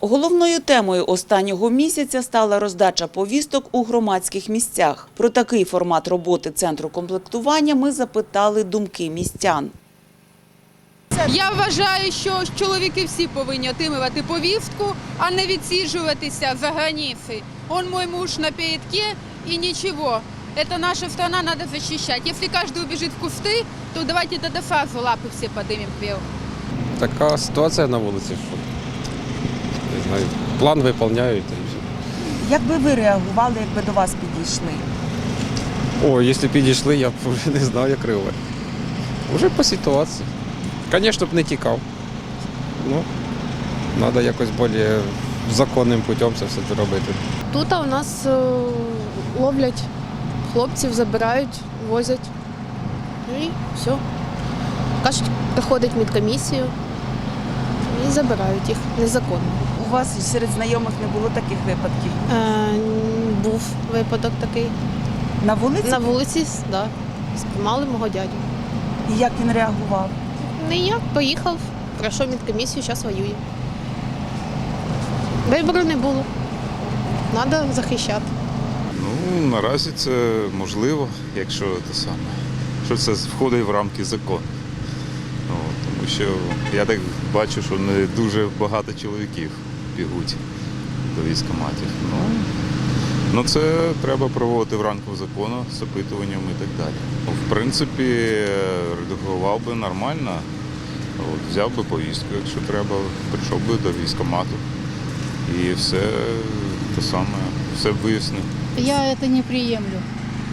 Головною темою останнього місяця стала роздача повісток у громадських місцях. Про такий формат роботи центру комплектування ми запитали думки містян. Я вважаю, що чоловіки всі повинні отримувати повістку, а не відсіджуватися за границей. Он мой муж на передке и ничего. Это наша страна, надо защищать. Если каждый убежит в кусты, то давайте тогда сразу лапы все поднимем вверх. Така ситуація на вулиці, що не знаю, план виповняють. все. Як би ви реагували, якби до вас підійшли? О, якщо підійшли, я б вже не знаю, як реагувати. Уже по ситуації. Звісно б не тікав. Ну, треба якось більш законним путем це все робити. Тут у нас е, ловлять хлопців, забирають, возять. Ну І все. Кажуть, приходить медкомісію і забирають їх незаконно. У вас серед знайомих не було таких випадків? Е, був випадок такий. На вулиці? На вулиці, да, спіймали мого дядю. І як він реагував? Ніяк, поїхав, пройшов медкомісію, зараз воює. Вибору не було. Треба захищати. Ну, наразі це можливо, якщо те саме, що це входить в рамки закону. Ну, тому що я так бачу, що не дуже багато чоловіків бігуть до військкоматів. Ну, ну це треба проводити в рамку закону з опитуванням і так далі. Ну, В принципі, редагував би нормально, от, взяв би повістку, якщо треба, прийшов би до військкомату і все те саме, все б вияснив. Я это не приемлю.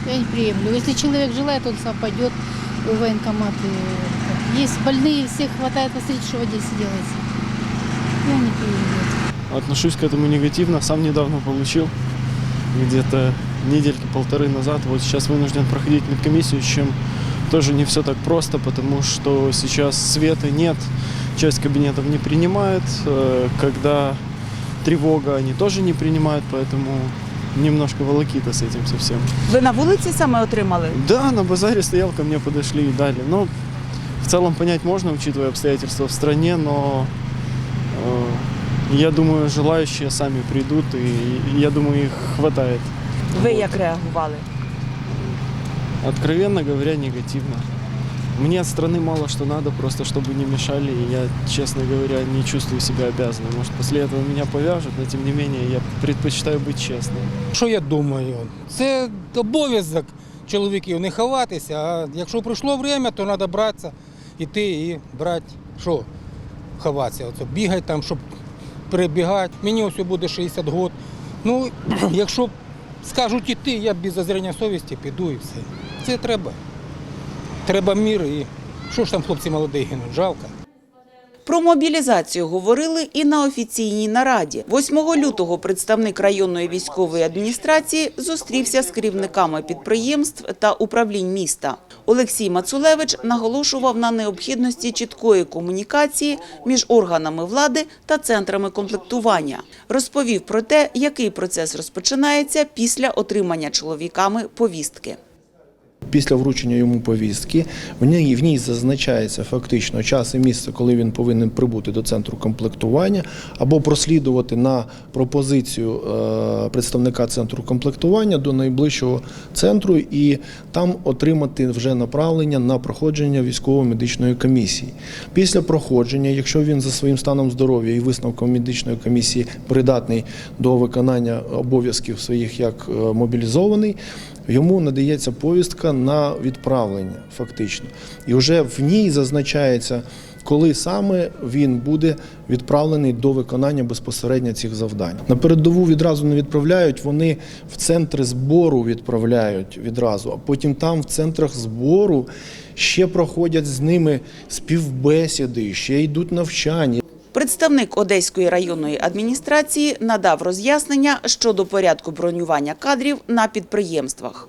Я не приемлю. Если человек желает, он сам пойдет в военкомат. И есть больные, всех хватает, посмотрите, что в Одессе делается. Я не приемлю это. Отношусь к этому негативно. Сам недавно получил, где-то недельки полторы назад. Вот сейчас вынужден проходить медкомиссию, с чем тоже не все так просто, потому что сейчас света нет, часть кабинетов не принимает. Э, Когда тревога, они тоже не принимают, поэтому немножко волокита с этим совсем. Ви на вулиці саме отримали? Да, на базаре стоял, ко мне подошли и дали. Ну, в целом понять можно, учитывая обстоятельства в стране, но э, я думаю, желающие сами придут, и я думаю, их хватает. Ви Вот. як реагували? Откровенно говоря, негативно. Мне от страны мало что надо, просто чтобы не мешали, и я, честно говоря, не чувствую себя обязанным. Может, после этого меня повяжут, но тем не менее я предпочитаю быть честным. Що я думаю? Це обов'язок чоловіків не ховатися, а якщо прийшло время, то треба братися, іти і брати, що ховатися. Оце бігати там, щоб перебігати. Мені ось буде 60 років. Ну, якщо скажуть іти, я без зазріння совісті піду і все. Це треба. Треба мір і що ж там хлопці молоді гинуть, жалко. Про мобілізацію говорили і на офіційній нараді. 8 лютого представник районної військової адміністрації зустрівся з керівниками підприємств та управлінь міста. Олексій Мацулевич наголошував на необхідності чіткої комунікації між органами влади та центрами комплектування. Розповів про те, який процес розпочинається після отримання чоловіками повістки. Після вручення йому повістки в ній, в ній зазначається фактично час і місце, коли він повинен прибути до центру комплектування, або прослідувати на пропозицію е, представника центру комплектування до найближчого центру і там отримати вже направлення на проходження військово-медичної комісії. Після проходження, якщо він за своїм станом здоров'я і висновком медичної комісії придатний до виконання обов'язків своїх як е, мобілізований, йому надається повістка на відправлення, фактично. І вже в ній зазначається, коли саме він буде відправлений до виконання безпосередньо цих завдань. На передову відразу не відправляють, вони в центри збору відправляють відразу, а потім там, в центрах збору, ще проходять з ними співбесіди, ще йдуть навчання. Представник Одеської районної адміністрації надав роз'яснення щодо порядку бронювання кадрів на підприємствах.